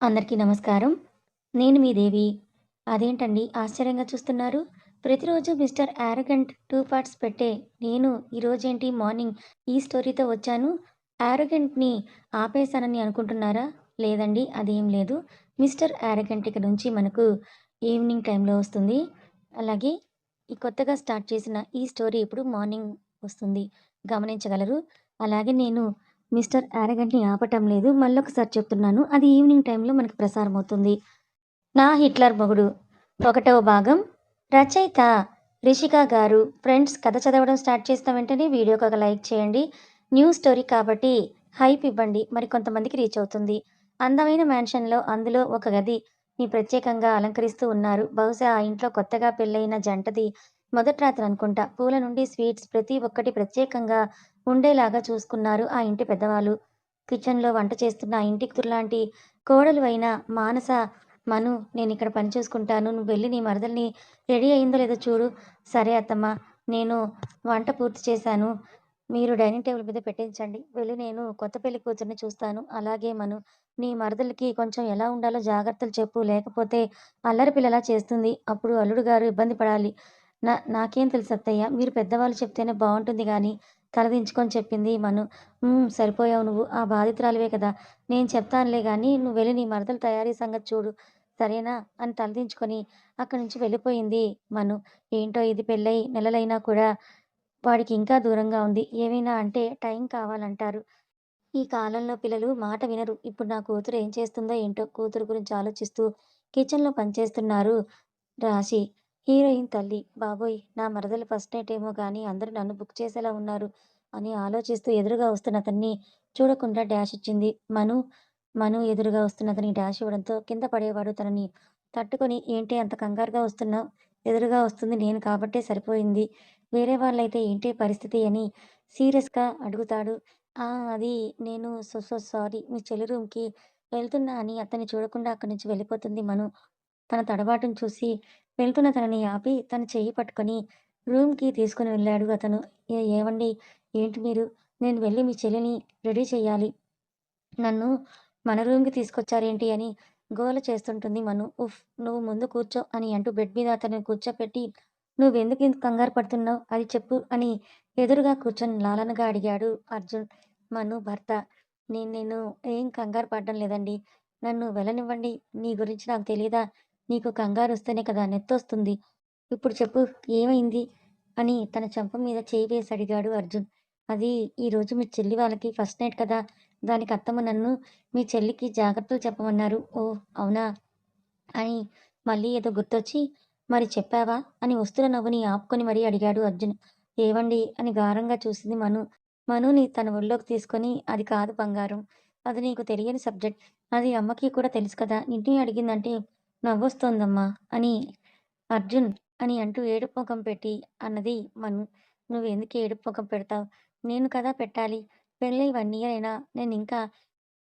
అందరికీ నమస్కారం. నేను మీ దేవి. అదేంటండి ఆశ్చర్యంగా చూస్తున్నారు? ప్రతిరోజు మిస్టర్ యారగెంట్ టూ పార్ట్స్ పెట్టే నేను ఈరోజేంటి మార్నింగ్ ఈ స్టోరీతో వచ్చాను. యారగెంట్‌ని ఆపేశానని అనుకుంటున్నారా? లేదండి అదేం లేదు. మిస్టర్ యారగెంట్ ఇక నుంచి మనకు ఈవినింగ్ టైంలో వస్తుంది. అలాగే ఈ కొత్తగా స్టార్ట్ చేసిన ఈ స్టోరీ ఇప్పుడు మార్నింగ్ వస్తుంది. గమనించగలరు. అలాగే నేను మిస్టర్ యారగెంట్‌ని ఆపటం లేదు. మళ్ళొకసారి చెప్తున్నాను. అది ఈవినింగ్ టైంలో మనకు ప్రసారమవుతుంది. 'నా హిట్లర్ మొగుడు' ఒకటవ భాగం రచయిత రిషిక గారు. ఫ్రెండ్స్ కథ చదవడం స్టార్ట్ చేసిన వెంటనే వీడియోకి ఒక లైక్ చేయండి. న్యూ స్టోరీ కాబట్టి హైప్ ఇవ్వండి. మరి కొంతమందికి రీచ్ అవుతుంది. అందమైన మ్యాన్షన్‌లో అందులో ఒక గది ని ప్రత్యేకంగా అలంకరిస్తూ ఉన్నారు. బహుశా ఆ ఇంట్లో కొత్తగా పెళ్ళైన జంటది మొదటి రాత్రి అనుకుంటా. పూల నుండి స్వీట్స్ ప్రతి ఒక్కటి ప్రత్యేకంగా ఉండేలాగా చూసుకున్నారు ఆ ఇంటి పెద్దవాళ్ళు. కిచెన్‌లో వంట చేస్తున్న ఆ ఇంటి కుతుర్లాంటి కోడలు అయిన మానస మను నేను ఇక్కడ పని చూసుకుంటాను. వెళ్ళి నీ మరదల్ని రెడీ అయిందో లేదో చూడు. సరే అత్తమ్మ నేను వంట పూర్తి చేశాను. మీరు డైనింగ్ టేబుల్ మీద పెట్టించండి. వెళ్ళి నేను కొత్త పెళ్ళి కూతురిని చూస్తాను. అలాగే మను నీ మరదలకి కొంచెం ఎలా ఉండాలో జాగ్రత్తలు చెప్పు. లేకపోతే అల్లరి పిల్లలా చేస్తుంది. అప్పుడు అల్లుడు గారు ఇబ్బంది పడాలి. నా నాకేం తెలుసు అత్తయ్య. మీరు పెద్దవాళ్ళు చెప్తేనే బాగుంటుంది కానీ తలదించుకొని చెప్పింది మను. సరిపోయావు నువ్వు. ఆ బాధితురాలివే కదా! నేను చెప్తానులే కానీ నువ్వు వెళ్ళి నీ మరదల తయారీ సంగతి చూడు. సరేనా? అని తలదించుకొని అక్కడి నుంచి వెళ్ళిపోయింది మను. ఏంటో ఇది పెళ్ళై నెలలైనా కూడా వాడికి ఇంకా దూరంగా ఉంది. ఏమైనా అంటే టైం కావాలంటారు. ఈ కాలంలో పిల్లలు మాట వినరు. ఇప్పుడు నా కూతురు ఏం చేస్తుందో ఏంటో? కూతురు గురించి ఆలోచిస్తూ కిచెన్‌లో పనిచేస్తున్నారు రాశి. హీరోయిన్ తల్లి. బాబోయ్! నా మరదలు ఫస్ట్ నైట్ ఏమో కానీ అందరూ నన్ను బుక్ చేసేలా ఉన్నారు అని ఆలోచిస్తూ ఎదురుగా వస్తున్న అతన్ని చూడకుండా డాష్ ఇచ్చింది. మను మను ఎదురుగా వస్తున్న అతని డాష్ ఇవ్వడంతో కింద పడేవాడు తనని తట్టుకొని ఏంటి అంత కంగారుగా వస్తున్నావు ఎదురుగా వస్తుంది నేను కాబట్టే సరిపోయింది. వేరే వాళ్ళైతే ఏంటి పరిస్థితి అని సీరియస్‌గా అడుగుతాడు. ఆ! అది నేను సో సో సారీ మీ చెల్లి రూమ్‌కి వెళ్తున్నా అని అతన్ని చూడకుండా అక్కడి నుంచి వెళ్ళిపోతుంది మను. తన తడబాటును చూసి వెళ్తున్న తనని ఆపి తన చెయ్యి పట్టుకొని రూమ్‌కి తీసుకొని వెళ్ళాడు అతను. ఏవండి ఏంటి మీరు? నేను వెళ్ళి మీ చెల్లిని రెడీ చేయాలి నన్ను మన రూమ్‌కి తీసుకొచ్చారేంటి అని గోల చేస్తుంటుంది మను. ఉఫ్! నువ్వు ముందు కూర్చో అని అంటూ బెడ్ మీద అతను కూర్చోపెట్టి నువ్వెందుకు ఇంత కంగారు పడుతున్నావు అది చెప్పు అని ఎదురుగా కూర్చొని లాలనగా అడిగాడు అర్జున్. మను భర్త. నేను నేను ఏం కంగారు పడడం లేదండి నన్ను వెళ్ళనివ్వండి. నీ గురించి నాకు తెలియదా నీకు కంగారు వస్తేనే కదా నెత్తొస్తుంది. ఇప్పుడు చెప్పు ఏమైంది? అని తన చెంప మీద చేయి వేసి అడిగాడు అర్జున్. అది ఈరోజు మీ చెల్లి వాళ్ళకి ఫస్ట్ నైట్ కదా! దానికి అత్తమ్మ నన్ను మీ చెల్లికి జాగ్రత్తలు చెప్పమన్నారు. ఓ అవునా? అని మళ్ళీ ఏదో గుర్తొచ్చి మరి చెప్పావా? అని వస్తున్న నవ్వుని ఆపుకొని మరీ అడిగాడు అర్జున్. ఏవండి అని గారంగా చూసింది మను. మనుని తన ఒళ్ళోకి తీసుకొని అది కాదు బంగారం. అది నీకు తెలియని సబ్జెక్ట్. అది అమ్మకి కూడా తెలుసు కదా! నిన్నే అడిగిందంటే నవ్వొస్తోందమ్మా అని అర్జున్ అని అంటూ ఏడుపుఖం పెట్టి అన్నది మను. నువ్వెందుకు ఎందుకు మొఖం పెడతావు నేను కదా పెట్టాలి. పెళ్ళి వన్ ఇయర్ అయినా నేను ఇంకా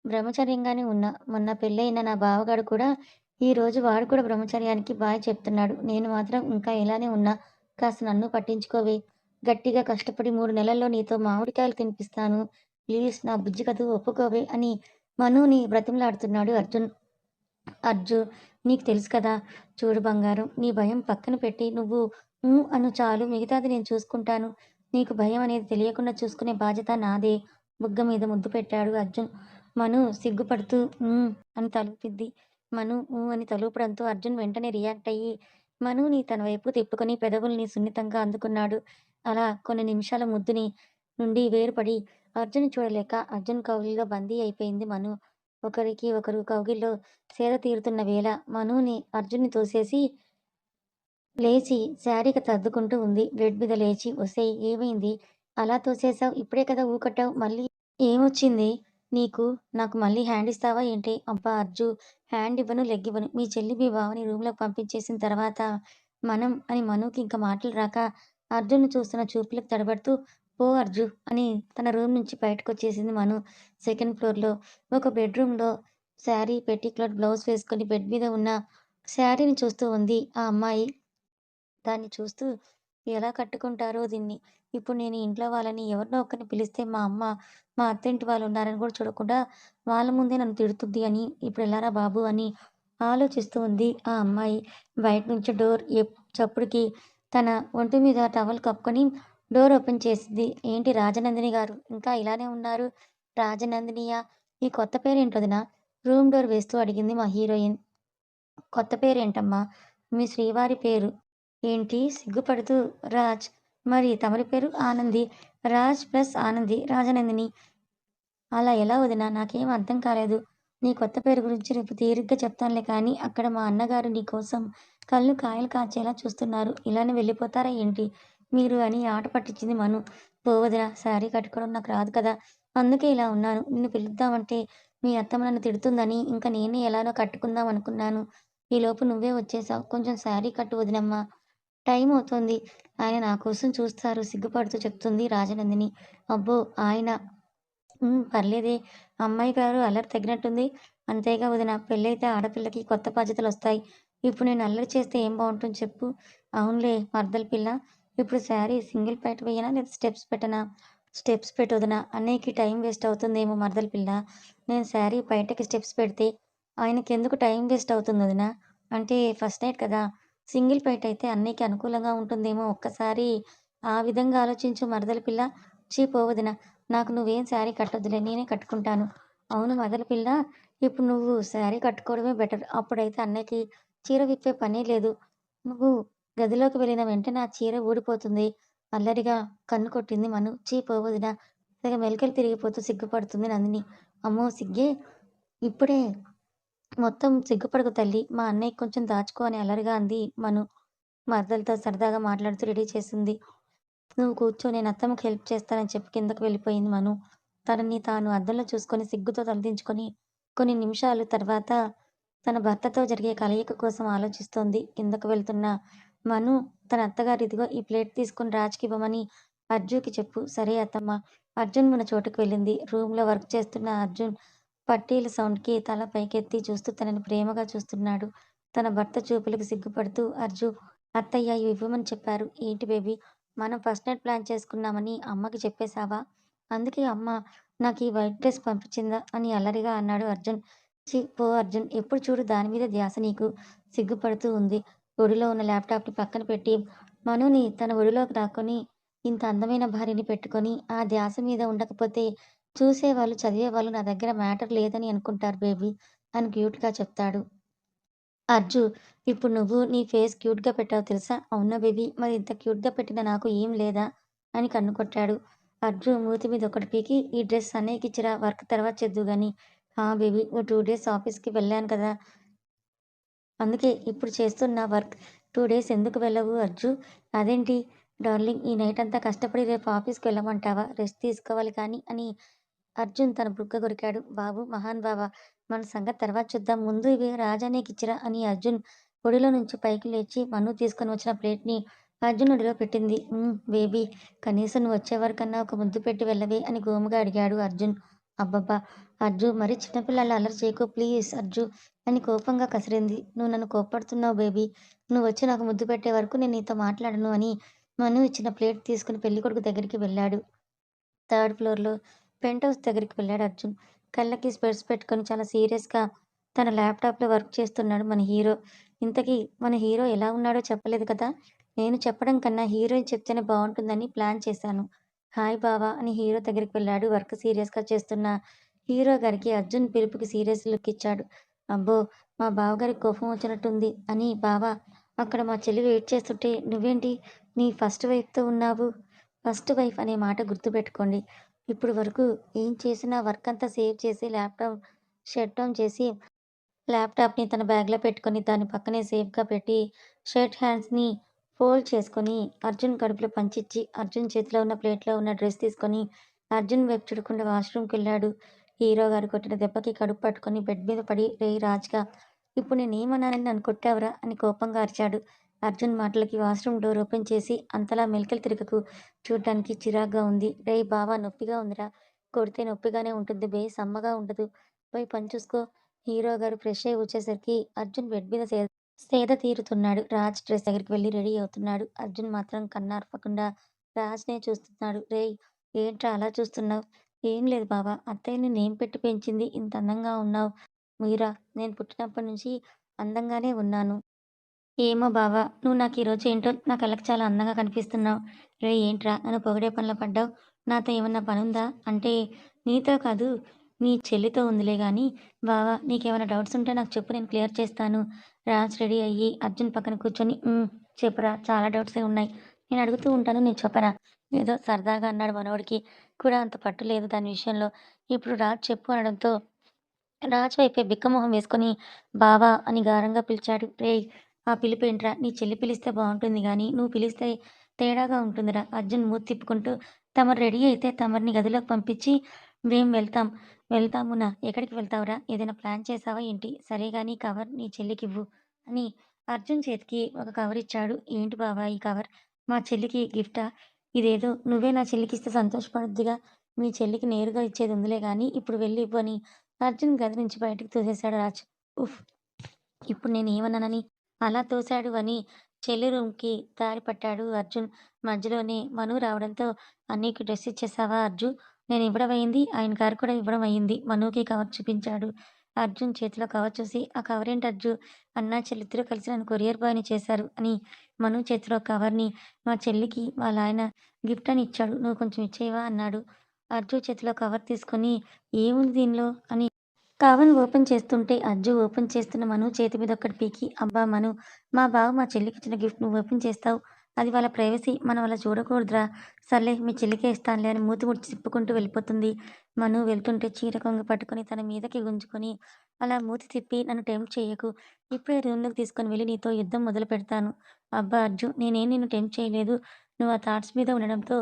బ్రహ్మచర్యంగానే ఉన్నా. మొన్న పెళ్ళైన నా బావగాడు కూడా ఈరోజు వాడు కూడా బ్రహ్మచర్యానికి బాయ్ చెప్తున్నాడు. నేను మాత్రం ఇంకా ఇలానే ఉన్నా. కాస్త నన్ను పట్టించుకోవే. గట్టిగా కష్టపడి మూడు నెలల్లో నీతో మామిడికాయలు తినిపిస్తాను. ప్లీజ్ నా బుజ్జి కథ ఒప్పుకోవే అని మనుని బ్రతిమలాడుతున్నాడు అర్జున్. అర్జు నీకు తెలుసు కదా! చూడు బంగారం నీ భయం పక్కన పెట్టి నువ్వు ఊ అను చాలు మిగతాది నేను చూసుకుంటాను. నీకు భయం అనేది తెలియకుండా చూసుకునే బాధ్యత నాదే. బుగ్గ మీద ముద్దు పెట్టాడు అర్జున్. మను సిగ్గుపడుతూ అని తలుపుద్ది మను అని తలుపుడంతో అర్జున్ వెంటనే రియాక్ట్ అయ్యి మనుని తన వైపు తిప్పుకొని పెదవుల్ని సున్నితంగా అందుకున్నాడు. అలా కొన్ని నిమిషాల ముద్దుని నుండి వేరుపడి అర్జున్ చూడలేక అర్జున్ కౌలుగా బందీ అయిపోయింది మను. ఒకరికి ఒకరు కౌగిల్లో సేద తీరుతున్న వేళ మనుని అర్జున్‌ని తోసేసి లేచి శారీకి తద్దుకుంటూ ఉంది. బెడ్ మీద లేచి వస్తే ఏమైంది? అలా తోసేసావు ఇప్పుడే కదా ఊకట్టావు మళ్ళీ ఏమొచ్చింది నీకు? నాకు మళ్ళీ హ్యాండ్ ఇస్తావా ఏంటి? అబ్బా అర్జు హ్యాండ్ ఇవ్వను లెగ్ ఇవ్వను. మీ చెల్లి మీ బావని రూమ్‌లోకి పంపించేసిన తర్వాత మనం అని మనుకి ఇంకా మాటలు రాక అర్జున్ను చూస్తున్న చూపులకు తడబడుతూ పో అర్జు అని తన రూమ్ నుంచి బయటకు వచ్చేసింది మను. సెకండ్ ఫ్లోర్‌లో ఒక బెడ్‌రూమ్‌లో శారీ, పెట్టికోట్, బ్లౌజ్ వేసుకొని బెడ్ మీద ఉన్న శారీని చూస్తూ ఉంది ఆ అమ్మాయి. దాన్ని చూస్తూ ఎలా కట్టుకుంటారో దీన్ని? ఇప్పుడు నేను ఇంట్లో వాళ్ళని ఎవరినో ఒకరిని పిలిస్తే మా అమ్మ, మా అత్తింటి వాళ్ళు ఉన్నారని కూడా చూడకుండా వాళ్ళ ముందే నన్ను తిడుతుంది అని ఇప్పుడు ఎలారా బాబు అని ఆలోచిస్తూ ఉంది ఆ అమ్మాయి. బయట నుంచి డోర్ చప్పుడుకి తన ఒంటి మీద టవల్ కప్పుకొని డోర్ ఓపెన్ చేసింది. ఏంటి రాజనందిని గారు ఇంకా ఇలానే ఉన్నారు? రాజనందినియా? ఈ కొత్త పేరేంటి వదినా? రూమ్ డోర్ వేస్తూ అడిగింది మా హీరోయిన్. కొత్త పేరేంటమ్మా? మీ శ్రీవారి పేరు. ఏంటి సిగ్గుపడుతూ రాజ్. మరి తమరి పేరు? ఆనంది. రాజ్ ప్లస్ ఆనంది. రాజనందిని. అలా ఎలా వదినా? నాకేం అర్థం కాలేదు. నీ కొత్త పేరు గురించి రేపు తీరిగ్గా చెప్తానులే కానీ అక్కడ మా అన్నగారు నీ కోసం కళ్ళు కాయలు కాచేలా చూస్తున్నారు. ఇలానే వెళ్ళిపోతారా ఏంటి మీరు అని ఆట పట్టించింది మను. పో వదినా శారీ కట్టుకోవడం నాకు రాదు కదా! అందుకే ఇలా ఉన్నాను. నిన్ను పిలుద్దామంటే మీ అత్తమ్మ నన్ను తిడుతుందని ఇంకా నేనే ఎలానో కట్టుకుందాం అనుకున్నాను. ఈలోపు నువ్వే వచ్చేసావు కొంచెం శారీ కట్టు వదినమ్మా. టైం అవుతోంది. ఆయన నా కోసం చూస్తారు సిగ్గుపడుతూ చెప్తుంది రాజనందిని. అబ్బో! ఆయన పర్లేదే అమ్మాయి గారు అల్లరి తగ్గినట్టుంది. అంతేగా వదినా పెళ్ళైతే ఆడపిల్లకి కొత్త బాధ్యతలు వస్తాయి ఇప్పుడు నేను అల్లరి చేస్తే ఏం బాగుంటుంది చెప్పు? అవునులే మరదల పిల్ల. ఇప్పుడు శారీ సింగిల్ ప్యాట్ వేయనా? లేదా స్టెప్స్ పెట్టనా? స్టెప్స్ పెట్టొదనా వదినా. అన్నయ్యకి టైం వేస్ట్ అవుతుందేమో మరదల పిల్ల. నేను శారీ బయటకి స్టెప్స్ పెడితే ఆయనకి ఎందుకు టైం వేస్ట్ అవుతుంది వదినా? అంటే ఫస్ట్ నైట్ కదా! సింగిల్ ప్యాట్ అయితే అన్నయ్యకి అనుకూలంగా ఉంటుందేమో ఒక్కసారి ఆ విధంగా ఆలోచించు మరదల పిల్ల. చీపోవదినా నాకు నువ్వేం శారీ కట్టొద్దులే. నేనే కట్టుకుంటాను. అవును మరదల పిల్ల. ఇప్పుడు నువ్వు శారీ కట్టుకోవడమే బెటర్. అప్పుడైతే అన్నయ్యకి చీర విప్పే పనే లేదు. నువ్వు గదిలోకి వెళ్ళిన వెంటనే ఆ చీర ఊడిపోతుంది. అల్లరిగా కన్ను కొట్టింది మను. చీ పో వదినా. తెగ మెలికలు తిరిగిపోతూ సిగ్గుపడుతుంది నందిని. అమ్మో సిగ్గే! ఇప్పుడే మొత్తం సిగ్గుపడకు తల్లి మా అన్నయ్య కొంచెం దాచుకో అని అల్లరిగా అంది మను. మరదలతో సరదాగా మాట్లాడుతూ రెడీ చేసింది. నువ్వు కూర్చో నేను అత్తమ్మకి హెల్ప్ చేస్తానని చెప్పి కిందకు వెళ్ళిపోయింది మను. తనని తాను అద్దంలో చూసుకొని సిగ్గుతో తలదించుకొని కొన్ని నిమిషాలు తర్వాత తన భర్తతో జరిగే కలయిక కోసం ఆలోచిస్తోంది. కిందకు వెళ్తున్న మను తన అత్తగారు ఇదిగో ఈ ప్లేట్ తీసుకొని రాజ్‌కివ్వమని అర్జున్‌కి చెప్పు. సరే అత్తమ్మ. అర్జున్ మన చోటుకి వెళ్ళింది. రూమ్‌లో వర్క్ చేస్తున్న అర్జున్ పట్టీల సౌండ్‌కి తల పైకెత్తి చూస్తూ తనని ప్రేమగా చూస్తున్నాడు. తన భర్త చూపులకు సిగ్గుపడుతూ అర్జు అత్తయ్య ఇవి ఇవ్వమని చెప్పారు. ఏంటి బేబీ మనం ఫస్ట్ నైట్ ప్లాన్ చేసుకున్నామని అమ్మకి చెప్పేశావా? అందుకే అమ్మ నాకు ఈ వైట్ డ్రెస్ పంపించిందా? అని అల్లరిగా అన్నాడు అర్జున్. చి పో అర్జున్. ఎప్పుడు చూడు దాని మీద ధ్యాస నీకు. సిగ్గుపడుతూ ఉంది. ఒడిలో ఉన్న ల్యాప్‌టాప్‌ని పక్కన పెట్టి మనుని తన ఒడిలోకి లాక్కొని ఇంత అందమైన భార్యని పెట్టుకొని ఆ ధ్యాస మీద ఉండకపోతే చూసేవాళ్ళు, చదివేవాళ్ళు నా దగ్గర మ్యాటర్ లేదని అనుకుంటారు బేబీ అని క్యూట్‌గా చెప్తాడు. అర్జు ఇప్పుడు నువ్వు నీ ఫేస్ క్యూట్‌గా పెట్టావు తెలుసా? అవునా బేబీ. మరి ఇంత క్యూట్‌గా పెట్టిన నాకు ఏం లేదా? అని కన్ను కొట్టాడు. అర్జు మూతి మీద ఒకటి పీకి ఈ డ్రెస్ అన్నయ్యకిచ్చిరా వర్క్ తర్వాత చేద్దు కానీ హా బేబీ ఓ టూ డేస్ ఆఫీస్‌కి వెళ్ళాను కదా! అందుకే ఇప్పుడు చేస్తున్న వర్క్. టూ డేస్ ఎందుకు వెళ్ళవు అర్జు? అదేంటి డార్లింగ్ ఈ నైట్ అంతా కష్టపడి రేపు ఆఫీస్‌కి వెళ్ళమంటావా? రెస్ట్ తీసుకోవాలి కానీ అని అర్జున్ తన బుగ్గ కొరికాడు. బాబు మహాన్ బాబా మన సంగతి తర్వాత చూద్దాం. ముందు ఇవి కిచ్చిరా అని అర్జున్ ఒడిలో నుంచి పైకి లేచి మను తీసుకొని వచ్చిన ప్లేట్‌ని అర్జున్ ఒడిలో పెట్టింది. బేబీ కనీసం నువ్వు వచ్చేవరకన్నా ఒక ముద్దు పెట్టి వెళ్ళవే అని గోముగా అడిగాడు అర్జున్. అబ్బబ్బా! అర్జు మరీ చిన్నపిల్లలు అల్లరి చేయకు ప్లీజ్ అర్జు అని కోపంగా కసిరింది. నువ్వు నన్ను కోప్పడుతున్నావు బేబీ. నువ్వు వచ్చి నాకు ముద్దు పెట్టే వరకు నేను నీతో మాట్లాడను అని మను ఇచ్చిన ప్లేట్ తీసుకుని పెళ్ళికొడుకు దగ్గరికి వెళ్ళాడు. థర్డ్ ఫ్లోర్‌లో పెంట్ హౌస్ దగ్గరికి వెళ్ళాడు అర్జున్. కళ్ళకి స్పెట్స్ పెట్టుకొని చాలా సీరియస్‌గా తన ల్యాప్‌టాప్‌లో వర్క్ చేస్తున్నాడు మన హీరో. ఇంతకీ మన హీరో ఎలా ఉన్నాడో చెప్పలేదు కదా! నేను చెప్పడం కన్నా హీరోయిన్ చెప్తేనే బాగుంటుందని ప్లాన్ చేశాను. హాయ్ బావ అని హీరో దగ్గరికి వెళ్ళాడు వర్క్ సీరియస్‌గా చేస్తున్న హీరో గారికి అర్జున్ పిలుపుకి సీరియస్ లుక్ ఇచ్చాడు. అబ్బో! మా బావగారికి కోపం వచ్చినట్టుంది అని బావ అక్కడ మా చెల్లి వెయిట్ చేస్తుంటే నువ్వేంటి నీ ఫస్ట్ వైఫ్‌తో ఉన్నావు? ఫస్ట్ వైఫ్ అనే మాట గుర్తుపెట్టుకోండి. ఇప్పుడు వరకు ఏం చేసినా వర్క్ అంతా సేవ్ చేసి ల్యాప్‌టాప్ షట్ డౌన్ చేసి ల్యాప్‌టాప్‌ని తన బ్యాగ్‌లో పెట్టుకొని దాని పక్కనే సేఫ్‌గా పెట్టి షర్ట్ హ్యాండ్స్‌ని ఫోల్డ్ చేసుకొని అర్జున్ కడుపులో పంచిచ్చి అర్జున్ చేతిలో ఉన్న ప్లేట్‌లో ఉన్న డ్రెస్ తీసుకొని అర్జున్ వైపు చూడకుండా వాష్‌రూమ్‌కెళ్ళాడు. హీరో గారు కొట్టిన దెబ్బకి కడుపు పట్టుకొని బెడ్ మీద పడి రే రాజ్‌గా ఇప్పుడు నేనేమన్నానని నన్ను కొట్టావరా అని కోపంగా అరిచాడు. అర్జున్ మాటలకి వాష్‌రూమ్ డోర్ ఓపెన్ చేసి అంతలా మెలికలు తిరగకు. చూడడానికి చిరాగ్గా ఉంది. రేయ్ బావ నొప్పిగా ఉందిరా. కొడితే నొప్పిగానే ఉంటుంది బే సమ్మగా ఉండదు. పోయి పని చూసుకో. హీరో గారు ఫ్రెష్ అయ్యి వచ్చేసరికి అర్జున్ బెడ్ మీద సేద సేద తీరుతున్నాడు. రాజ్ డ్రెస్ దగ్గరికి వెళ్ళి రెడీ అవుతున్నాడు. అర్జున్ మాత్రం కన్నార్పకుండా రాజ్‌నే చూస్తున్నాడు. రేయ్! ఏంట్రా అలా చూస్తున్నావు? ఏం లేదు బావ. అత్తయ్యని నేను పెట్టి పెంచింది? ఇంత అందంగా ఉన్నావు. మీరా నేను పుట్టినప్పటి నుంచి అందంగానే ఉన్నాను. ఏమో బావా నువ్వు నాకు ఈరోజు ఏంటో నా కళ్ళకి చాలా అందంగా కనిపిస్తున్నావు. రే ఏంట్రా నన్ను పొగిడే పనిలో పడ్డావు? నాతో ఏమన్నా పనుందా? అంటే నీతో కాదు నీ చెల్లితో ఉందిలే కానీ బావా నీకేమైనా డౌట్స్ ఉంటే నాకు చెప్పు నేను క్లియర్ చేస్తాను. రాజ్ రెడీ అయ్యి అర్జున్ పక్కన కూర్చొని చెప్పరా చెప్పురా చాలా డౌట్సే ఉన్నాయి. నేను అడుగుతూ ఉంటాను నేను చెప్పరా? ఏదో సరదాగా అన్నాడు మనోడికి కూడా అంత పట్టు లేదు దాని విషయంలో. ఇప్పుడు రాజ్ చెప్పు అనడంతో రాజ్ వైపే బిక్కమొహం వేసుకొని బావా అని గారంగా పిలిచాడు. రేయ్! ఆ పిలుపేంట్రా? నీ చెల్లి పిలిస్తే బాగుంటుంది కానీ నువ్వు పిలిస్తే తేడాగా ఉంటుందిరా. అర్జున్ మూతి తిప్పుకుంటూ తమరు రెడీ అయితే తమరిని గదిలోకి పంపించి మేము వెళ్తాం. వెళ్తామునా? ఎక్కడికి వెళ్తావురా? ఏదైనా ప్లాన్ చేసావా ఏంటి? సరే కానీ కవర్ నీ చెల్లికివ్వు అని అర్జున్ చేతికి ఒక కవర్ ఇచ్చాడు. ఏంటి బావా ఈ కవర్? మా చెల్లికి గిఫ్టా? ఇదేదో నువ్వే నా చెల్లికిస్తే సంతోషపడుద్దిగా. మీ చెల్లికి నేరుగా ఇచ్చేది ఉందిలే కానీ ఇప్పుడు వెళ్ళి ఇవ్వు అని అర్జున్ గది నుంచి బయటకు తోసేశాడు రాజ్. ఉఫ్! ఇప్పుడు నేను ఏమన్నానని అలా తోశాడు అని చెల్లి రూమ్‌కి దారి పట్టాడు అర్జున్. మధ్యలోనే మను రావడంతో అన్నీకి డ్రెస్ ఇచ్చేసావా అర్జు? నేను ఇవ్వడం అయింది. ఆయన కారు కూడా ఇవ్వడం అయింది. మనుకి కవర్ చూపించాడు. అర్జున్ చేతిలో కవర్ చూసి ఆ కవర్ ఏంటి అర్జు? అన్నా చెల్లిద్దరూ కలిసి నన్ను కొరియర్ బాయ్‌ని చేశారు అని మను చేతిలో కవర్‌ని మా చెల్లికి వాళ్ళ ఆయన గిఫ్ట్ అని ఇచ్చాడు. నువ్వు కొంచెం ఇచ్చేవా అన్నాడు. అర్జు చేతిలో కవర్ తీసుకొని ఏముంది దీనిలో? అని కవర్‌ని ఓపెన్ చేస్తుంటే అర్జు ఓపెన్ చేస్తున్న మను చేతి మీద ఒక్కటి పీకి అబ్బా మను! మా బావ మా చెల్లికి ఇచ్చిన గిఫ్ట్ నువ్వు ఓపెన్ చేస్తావు. అది వాళ్ళ ప్రైవసీ. మనం అలా చూడకూడదురా! సర్లే మీ చెల్లికే ఇస్తానులే అని మూతి ముడిచి తిప్పుకుంటూ వెళ్ళిపోతుంది. మను వెళ్తుంటే చీర కొంగ పట్టుకొని తన మీదకి గుంజుకొని అలా మూతి తిప్పి నన్ను టెంప్ట్ చేయకు ఇప్పుడే రూమ్‌లోకి తీసుకొని వెళ్ళి నీతో యుద్ధం మొదలు పెడతాను. అబ్బా అర్జున్ నేనేం నిన్ను టెంప్ట్ చేయలేదు. నువ్వు ఆ థాట్స్ మీద ఉండడంతో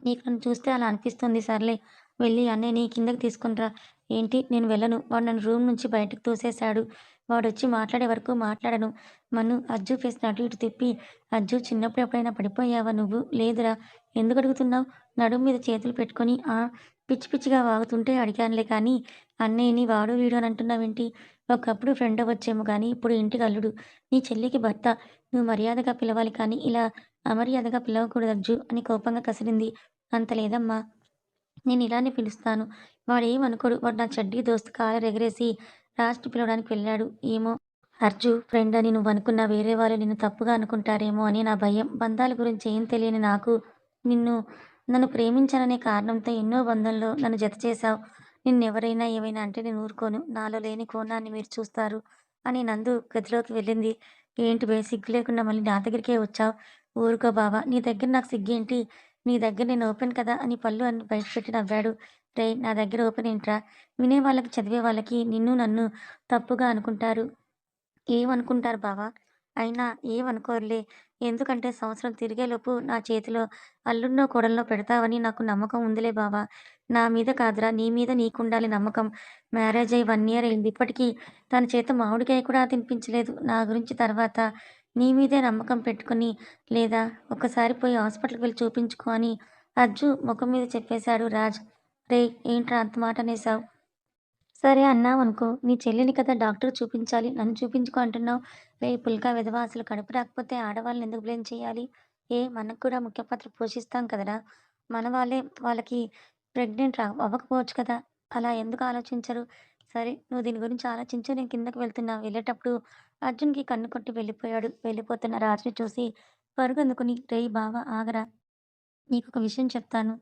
నీకు నన్ను చూస్తే అలా అనిపిస్తుంది. సర్లే వెళ్ళి అన్నే అన్నయ్యని కిందకి తీసుకొని రా. ఏంటి నేను వెళ్ళను. వాడు నన్ను రూమ్ నుంచి బయటకు తోసేశాడు. వాడొచ్చి మాట్లాడే వరకు మాట్లాడను. మను అజ్జు ఫేస్‌ని అటు ఇటు తిప్పి అజ్జు చిన్నప్పుడు ఎప్పుడైనా పడిపోయావా నువ్వు? లేదురా. ఎందుకు అడుగుతున్నావు? నడుము మీద చేతులు పెట్టుకొని ఆ! పిచ్చి పిచ్చిగా వాగుతుంటే అడిగానులే కానీ అన్నయ్యని వాడు వీడు అని అంటున్నావేంటి? ఒకప్పుడు ఫ్రెండ్ అవ్వచ్చేమో కానీ ఇప్పుడు ఇంటికి అల్లుడు. నీ చెల్లికి భర్త. నువ్వు మర్యాదగా పిలవాలి కానీ ఇలా అమర్యాదగా పిలవకూడదు అర్జు అని కోపంగా కసిరింది. అంత లేదమ్మా! నేను ఇలానే పిలుస్తాను. వాడు అనుకోడు. వాడు నా చెడ్డీ దోస్త్ ఎగరేసి ఎగరేసి రాజ్‌ని పిలవడానికి వెళ్ళాడు. ఏమో అర్జు ఫ్రెండ్ అని అనుకున్న వేరే వాళ్ళు నిన్ను తప్పుగా అనుకుంటారేమో అని నా భయం. బంధాల గురించి ఏం తెలియని నాకు నిన్ను నన్ను ప్రేమించాననే కారణంతో ఎన్నో బంధంలో నన్ను జత చేశావు నిన్ను నిన్నెవరైనా ఏమైనా అంటే నేను ఊరుకోను. నాలో లేని కోణాన్ని మీరు చూస్తారు అని నందు గదిలోకి వెళ్ళింది. ఏంటి బే సిగ్గు లేకుండా మళ్ళీ నా దగ్గరికే వచ్చావు? ఊరుకో బావా నీ దగ్గర నాకు సిగ్గేంటి? నీ దగ్గర నేను ఓపెన్ కదా అని పళ్ళు అని బయటపెట్టి నవ్వాడు. రే నా దగ్గర ఓపెన్ ఏంట్రా? వినేవాళ్ళకి చదివే వాళ్ళకి నిన్ను నన్ను తప్పుగా అనుకుంటారు. ఏమనుకుంటారు బావా అయినా ఏమనుకోరులే. ఎందుకంటే సంవత్సరం తిరిగేలోపు నా చేతిలో అల్లుడినో కోడలినో పెడతావని నాకు నమ్మకం ఉందిలే బావా నా మీద కాదురా నీ మీద నీకుండాలి నమ్మకం. మ్యారేజ్ అయ్యి వన్ ఇయర్ అయింది. ఇప్పటికీ తన చేత మామిడికాయ కూడా తినిపించలేదు. నా గురించి తర్వాత నీ మీదే నమ్మకం పెట్టుకొని లేదా ఒక్కసారి పోయి హాస్పిటల్‌కి వెళ్ళి చూపించుకో అని అజ్జు ముఖం మీద చెప్పేశాడు రాజ్. రేయ్! ఏంట్రా అంత మాట అనేసావు సరే అన్నావనుకో. నీ చెల్లిని కదా డాక్టర్ చూపించాలి. నన్ను చూపించుకో అంటున్నావు. రే పుల్కా వెధవా! అసలు కడుపు రాకపోతే ఆడవాళ్ళని ఎందుకు బ్లేమ్ చేయాలి? ఏ మనకు కూడా ముఖ్య పాత్ర పోషిస్తాం కదరా! మన వాళ్ళే వాళ్ళకి ప్రెగ్నెంట్ రా అవ్వకపోవచ్చు కదా! అలా ఎందుకు ఆలోచించరు? సరే నువ్వు దీని గురించి ఆలోచించు. నేను కిందకి వెళ్తున్నా. వెళ్ళేటప్పుడు అర్జున్‌కి కన్ను కొట్టి వెళ్ళిపోయాడు. వెళ్ళిపోతున్న రాజుని చూసి పరుగు అందుకుని రేయ్ బావ ఆగరా! నీకొక విషయం చెప్తాను.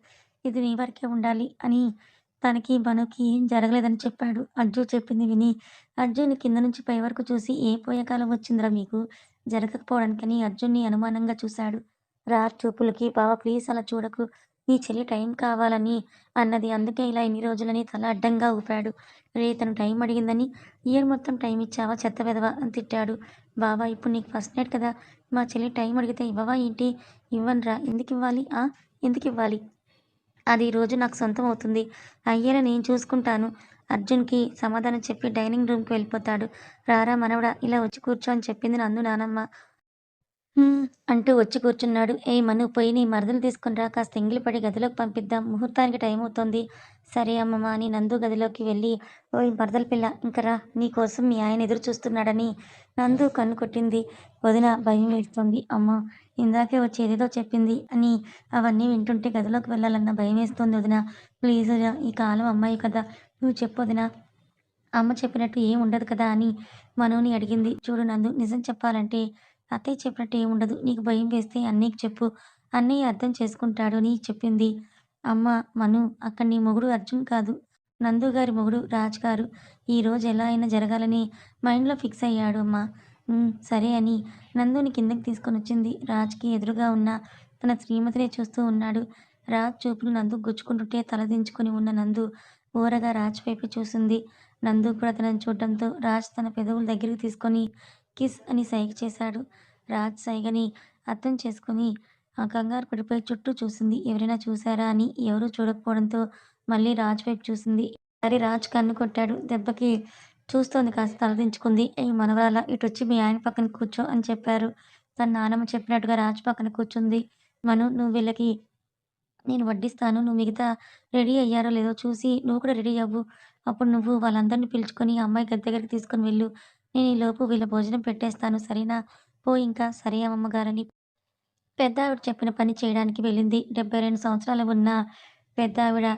ఇది నీ వరకే ఉండాలి అని తనకి, బనుకి ఏం జరగలేదని చెప్పాడు. అజ్జు చెప్పింది విని అర్జున్ కింద నుంచి పై వరకు చూసి ఏ పోయే కాలం వచ్చిందిరా మీకు జరగకపోవడానికని అర్జున్‌ని అనుమానంగా చూశాడు. రా చూపులకి బావ ప్లీజ్ అలా చూడకు. నీ చెల్లి టైం కావాలని అన్నది. అందుకే ఇలా ఇన్ని రోజులని తల అడ్డంగా ఊపాడు. రే తను టైం అడిగిందని ఇయర్ మొత్తం టైం ఇచ్చావా చెత్త వెదవా అని తిట్టాడు. బావా ఇప్పుడు నీకు ఫస్ట్ నైట్ కదా! మా చెల్లి టైం అడిగితే ఇవ్వవా ఏంటి? ఇవ్వనురా. ఎందుకివ్వాలి? ఆ! ఎందుకివ్వాలి? అది రోజు నాకు సొంతం అవుతుంది. అయ్యేలా నేను చూసుకుంటాను. అర్జున్‌కి సమాధానం చెప్పి డైనింగ్ రూమ్‌కి వెళ్ళిపోతాడు. రారా మనవడా ఇలా వచ్చి కూర్చో అని చెప్పింది నందు నానమ్మ. అంటూ వచ్చి కూర్చున్నాడు. ఏ మను పోయి నీ మరదలు తీసుకుని రా. కాస్త ఎంగిలిపడి గదిలోకి పంపిద్దాం. ముహూర్తానికి టైం అవుతుంది సరే అమ్మమ్మ అని నందు గదిలోకి వెళ్ళి ఓయ్ మరదల పిల్ల ఇంకా రా. నీ కోసం మీ ఆయన ఎదురు చూస్తున్నాడని నందు కన్ను కొట్టింది. వదిన భయం వేస్తుంది అమ్మ ఇందాకే వచ్చి ఏదేదో చెప్పింది అని అవన్నీ వింటుంటే గదిలోకి వెళ్ళాలన్న భయం వేస్తుంది వదిన. ప్లీజ్ ఈ కాలం అమ్మాయి కదా! నువ్వు చెప్పు వదినా. అమ్మ చెప్పినట్టు ఏం ఉండదు కదా అని మనోని అడిగింది. చూడు నందు నిజం చెప్పాలంటే అత్తయ్య చెప్పినట్టు ఏం ఉండదు. నీకు భయం వేస్తే అన్నయ్యకి చెప్పు. అన్నయ్య అర్థం చేసుకుంటాడు అని చెప్పింది. అమ్మ మను అక్కడ నీ మొగుడు అర్జున్ కాదు. నందు గారి మొగుడు రాజ్ గారు. ఈరోజు ఎలా అయినా జరగాలని మైండ్‌లో ఫిక్స్ అయ్యాడు అమ్మ సరే అని నందుని కిందకి తీసుకొనొచ్చింది. రాజ్‌కి ఎదురుగా ఉన్న తన శ్రీమతినే చూస్తూ ఉన్నాడు. రాజ్ చూపులు నందు గుచ్చుకుంటుంటే తలదించుకుని ఉన్న నందు ఓరగా రాజ్ వైపు చూసింది. నందు కూడా తనని చూడటంతో రాజ్ తన పెదవులు దగ్గరికి తీసుకొని కిస్ అని సైగ చేశాడు. రాజ్ సైగని అర్థం చేసుకొని ఆ కంగారు పడిపోయి చుట్టూ చూసింది. ఎవరైనా చూసారా అని. ఎవరూ చూడకపోవడంతో మళ్ళీ రాజ్ వైపు చూసింది. ఈసారి రాజ్ కన్ను కొట్టాడు. దెబ్బకి చూస్తోంది కాస్త తలదించుకుంది. ఏ మనవరాల ఇటొచ్చి మీ ఆయన పక్కన కూర్చో అని చెప్పారు. తన నానమ్మ చెప్పినట్టుగా రాజు పక్కన కూర్చుంది. మను నువ్వు వీళ్ళకి నేను వడ్డిస్తాను. నువ్వు మిగతా రెడీ అయ్యారో లేదో చూసి నువ్వు కూడా రెడీ అవ్వు. అప్పుడు నువ్వు వాళ్ళందరిని పిలుచుకొని ఆ అమ్మాయి గది దగ్గరికి తీసుకొని వెళ్ళు. నేను ఈలోపు వీళ్ళ భోజనం పెట్టేస్తాను సరేనా? పో ఇంకా. సరే అమ్మమ్మగారని పెద్దావిడ చెప్పిన పని చేయడానికి వెళ్ళింది. 72 సంవత్సరాలు ఉన్న పెద్ద ఆవిడ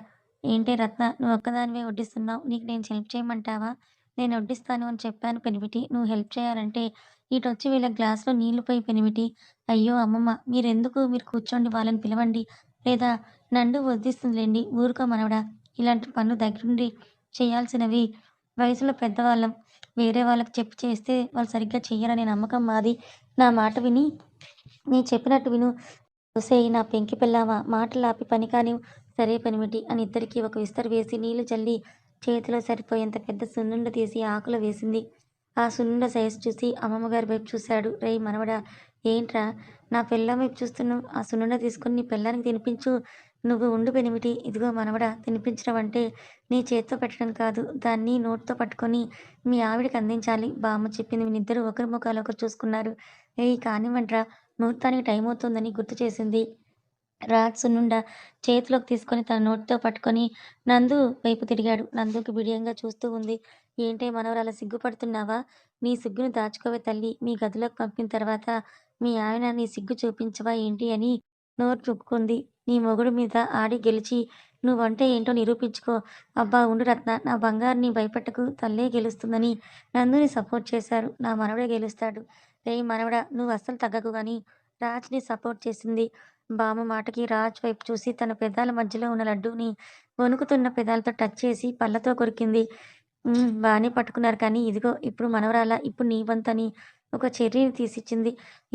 ఏంటే రత్న నువ్వు ఒక్కదానివే వడ్డిస్తున్నావు. నీకు నేను హెల్ప్ చేయమంటావా? నేను వడ్డిస్తాను అని చెప్పాను పెనిమిటి. నువ్వు హెల్ప్ చేయాలంటే ఇటొచ్చి వీళ్ళ గ్లాస్లో నీళ్ళు పోయి పెనిమిటి. అయ్యో అమ్మమ్మ మీరెందుకు మీరు కూర్చోండి వాళ్ళని పిలవండి. లేదా నండు వద్దిస్తుందిలేండి ఊరుకో మనవడా. ఇలాంటి పనులు దగ్గరుండి చేయాల్సినవి వయసులో పెద్దవాళ్ళం. వేరే వాళ్ళకి చెప్పి చేస్తే వాళ్ళు సరిగ్గా చెయ్యరనే నమ్మకం మాది. నా మాట విని నీ చెప్పినట్టు విను. ఒసేయ్ నా పెంకి పెళ్ళామా మాటలాపి పని కాని సరే పెనిమిటి అని ఇద్దరికీ ఒక విస్తరు వేసి నీళ్ళు చల్లి చేతిలో సరిపోయేంత పెద్ద సున్నుండ తీసి ఆకులు వేసింది. ఆ సున్నుండ సైజు చూసి అమ్మమ్మగారి వైపు చూశాడు. రేయ్ మనవడా ఏంట్రా నా పిల్లం వైపు చూస్తున్నావు ఆ సున్నుండ తీసుకుని నీ పెళ్ళానికి తినిపించు. నువ్వు ఉండు పెనిమిటి. ఇదిగో మనవడా తినిపించడం అంటే నీ చేత్తో పెట్టడం కాదు. దాన్ని నోట్తో పట్టుకొని మీ ఆవిడకి అందించాలి. బామ్మ చెప్పింది వినిద్దరూ ఒకరి ముఖాలు ఒకరు చూసుకున్నారు. ఏ కానివ్వంట్రా ముహూర్తానికి టైం అవుతుందని గుర్తు చేసింది. రాజ్ నుండా చేతిలోకి తీసుకొని తన నోటితో పట్టుకొని నందు వైపు తిరిగాడు. నందుకు బిడియంగా చూస్తూ ఉంది. ఏంటే మనవరాలా సిగ్గుపడుతున్నావా? నీ సిగ్గును దాచుకోవే తల్లి మీ గదిలోకి పంపిన తర్వాత మీ ఆయన నీ సిగ్గు చూపించవా ఏంటి అని నోరు నొక్కుకుంది. నీ మొగుడు మీద ఆడి గెలిచి నువ్వంటే ఏంటో నిరూపించుకో. అబ్బా ఉండు రత్న నా బంగారుని భయపెట్టకు తల్లే గెలుస్తుందని నందుని సపోర్ట్ చేశారు. నా మనవడే గెలుస్తాడు. రే మనవడా నువ్వు అస్సలు తగ్గకు కానీ రాజ్‌ని సపోర్ట్ చేసింది. బామ్మ మాటకి రాజ్ వైపు చూసి తన పెదాల మధ్యలో ఉన్న లడ్డూని వణుకుతున్న పెదాలతో టచ్ చేసి పళ్ళతో కొరికింది. బాగానే పట్టుకున్నారు కానీ ఇదిగో ఇప్పుడు మనవరాలా ఇప్పుడు నీ వంతని ఒక చెర్రీని తీసిచ్చింది.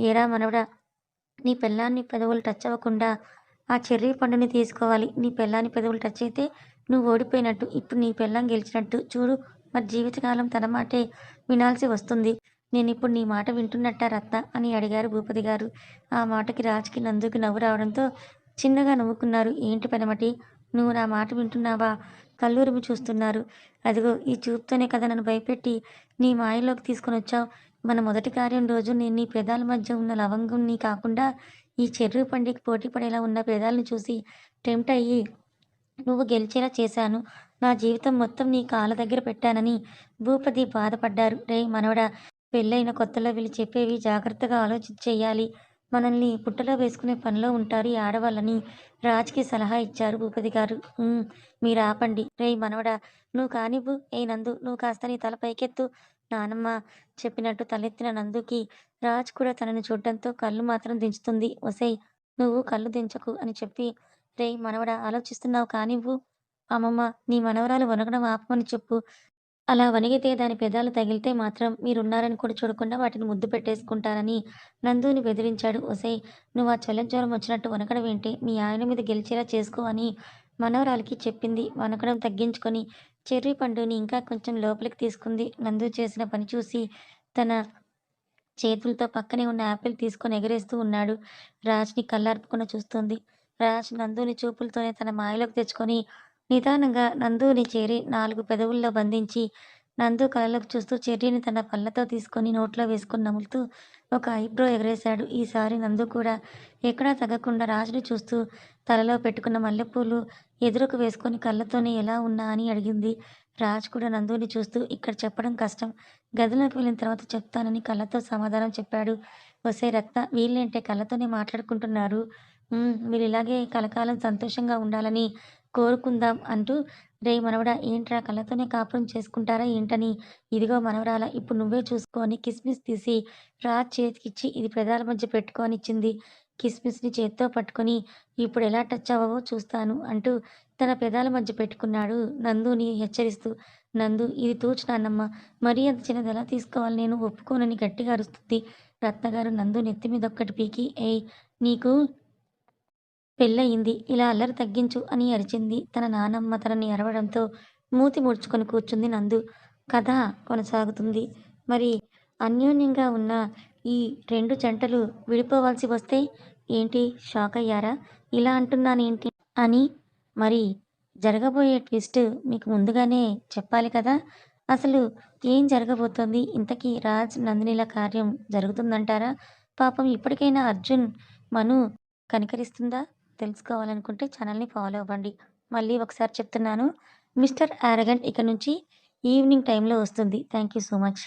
ఏరా మనవడా నీ పిల్లాన్ని పెదవులు టచ్ అవ్వకుండా ఆ చెర్రీ పండుని తీసుకోవాలి. నీ పిల్లాన్ని పెదవులు టచ్ అయితే నువ్వు ఓడిపోయినట్టు. ఇప్పుడు నీ పెళ్ళాం గెలిచినట్టు. చూడు మరి జీవితకాలం తన మాటే వినాల్సి వస్తుంది. నేనిప్పుడు నీ మాట వింటున్నట్టా రత్న అని అడిగారు భూపతి గారు. ఆ మాటకి రాజుకి నందుకి నవ్వు రావడంతో చిన్నగా నవ్వుకున్నారు. ఏంటి పెనమటి నువ్వు నా మాట వింటున్నావా? కళ్ళురిమి చూస్తున్నారు. అదిగో ఈ చూపుతోనే కదా నన్ను భయపెట్టి నీ మాయలోకి తీసుకొనొచ్చావ్. మన మొదటి కార్యం రోజు నేను నీ పెదాల మధ్య ఉన్న లవంగంని కాకుండా ఈ చెర్రీ పండికి పోటీ పడేలా ఉన్న పెదాలను చూసి టెంప్ట్ అయ్యి నువ్వు గెలిచేలా చేశాను. నా జీవితం మొత్తం నీ కాళ్ళ దగ్గర పెట్టానని భూపతి బాధపడ్డారు. రే మనవడా పెళ్ళైన కొత్తలో వీళ్ళు చెప్పేవి జాగ్రత్తగా ఆలోచించి చేయాలి మనల్ని పుట్టలో వేసుకునే పనిలో ఉంటారు ఈ ఆడవాళ్ళని రాజ్‌కి సలహా ఇచ్చారు భూపతి గారు. మీరు ఆపండి రేయ్ మనవడా నువ్వు కానివ్వు. ఏ నందు నువ్వు కాస్త నీ తల పైకెత్తు. నానమ్మ చెప్పినట్టు తలెత్తిన నందుకి రాజ్ కూడా తనని చూడటంతో కళ్ళు మాత్రం దించుతుంది. ఒసేయ్ నువ్వు కళ్ళు దించకు అని చెప్పి రేయ్ మనవడా ఆలోచిస్తున్నావు కానివ్వు. అమ్మమ్మ నీ మనవరాలు వనగడం ఆపమని చెప్పు. అలా వణిగితే దాని పెదాలు తగిలితే మాత్రం మీరున్నారని కూడా చూడకుండా వాటిని ముద్దు పెట్టేసుకుంటారని నందుని బెదిరించాడు. ఒసేయ్ నువ్వా జ్వరం వచ్చినట్టు వనకడం ఏంటి మీ ఆయన మీద గెలిచేలా చేసుకో అని మనవరాలికి చెప్పింది. వనకడం తగ్గించుకొని చెర్రీ పండుని ఇంకా కొంచెం లోపలికి తీసుకుంది. నందు చేసిన పని చూసి తన చేతులతో పక్కనే ఉన్న యాపిల్ తీసుకొని ఎగరేస్తూ ఉన్నాడు. రాజ్‌ని కళ్ళార్పకుండా చూస్తుంది రాజ్ నందుని చూపులతోనే తన మాయలోకి తెచ్చుకొని నిదానంగా నందుని చేరి నాలుగు పెదవుల్లో బంధించి నందు కళ్ళలోకి చూస్తూ చెర్రీని తన పళ్ళతో తీసుకొని నోట్లో వేసుకొని నములుతూ ఒక ఐబ్రో ఎగరేశాడు. ఈసారి నందు కూడా ఎక్కడా తగ్గకుండా రాజుని చూస్తూ తలలో పెట్టుకున్న మల్లెపూలు ఎదురుకు వేసుకొని కళ్ళతోనే ఎలా ఉన్నా అని అడిగింది. రాజ్ కూడా నందుని చూస్తూ ఇక్కడ చెప్పడం కష్టం. గదిలోకి వెళ్ళిన తర్వాత చెప్తానని కళ్ళతో సమాధానం చెప్పాడు. వసే రత్న వీళ్ళేంటే కళ్ళతోనే మాట్లాడుకుంటున్నారు. వీళ్ళు ఇలాగే కలకాలం సంతోషంగా ఉండాలని కోరుకుందాం అంటూ రేయ్ మనవడా ఏంట్రా కళ్ళతోనే కాపురం చేసుకుంటారా ఏంటని ఇదిగో మనవరాల ఇప్పుడు నువ్వే చూసుకొని కిస్మిస్ తీసి రాజ్ చేతికిచ్చి ఇది పెదాల మధ్య పెట్టుకొని ఇచ్చింది. కిస్మిస్‌ని చేత్తో పట్టుకొని ఇప్పుడు ఎలా టచ్ అవ్వవో చూస్తాను అంటూ తన పెదాల మధ్య పెట్టుకున్నాడు నందుని హెచ్చరిస్తూ. నందు ఇది తూచినానమ్మ మరీ అంత చిన్నది ఎలా తీసుకోవాలి నేను ఒప్పుకోనని గట్టిగా అరుస్తుంది. రత్నగారు నందు నెత్తి మీద ఒక్కటి పీకి ఏయ్! నీకు పెళ్ళయింది. ఇలా అల్లరి తగ్గించు అని అరిచింది. తన నానమ్మ తనని అరవడంతో మూతి ముడుచుకొని కూర్చుంది నందు. కథ కొనసాగుతుంది. మరి అన్యోన్యంగా ఉన్న ఈ రెండు జంటలు విడిపోవాల్సి వస్తే ఏంటి షాక్ అయ్యారా ఇలా అంటున్నానేంటి అని? మరి జరగబోయే ట్విస్ట్ మీకు ముందుగానే చెప్పాలి కదా! అసలు ఏం జరగబోతోంది? ఇంతకీ రాజ్, నందినిల కార్యం జరుగుతుందంటారా? పాపం ఇప్పటికైనా అర్జున్, మను కనికరిస్తుందా? తెలుసుకోవాలనుకుంటే ఛానల్‌ని ఫాలో అవ్వండి. మళ్ళీ ఒకసారి చెప్తున్నాను. మిస్టర్ ఆరగంట్ ఇక నుంచి ఈవినింగ్ టైంలో వస్తుంది. Thank you so much.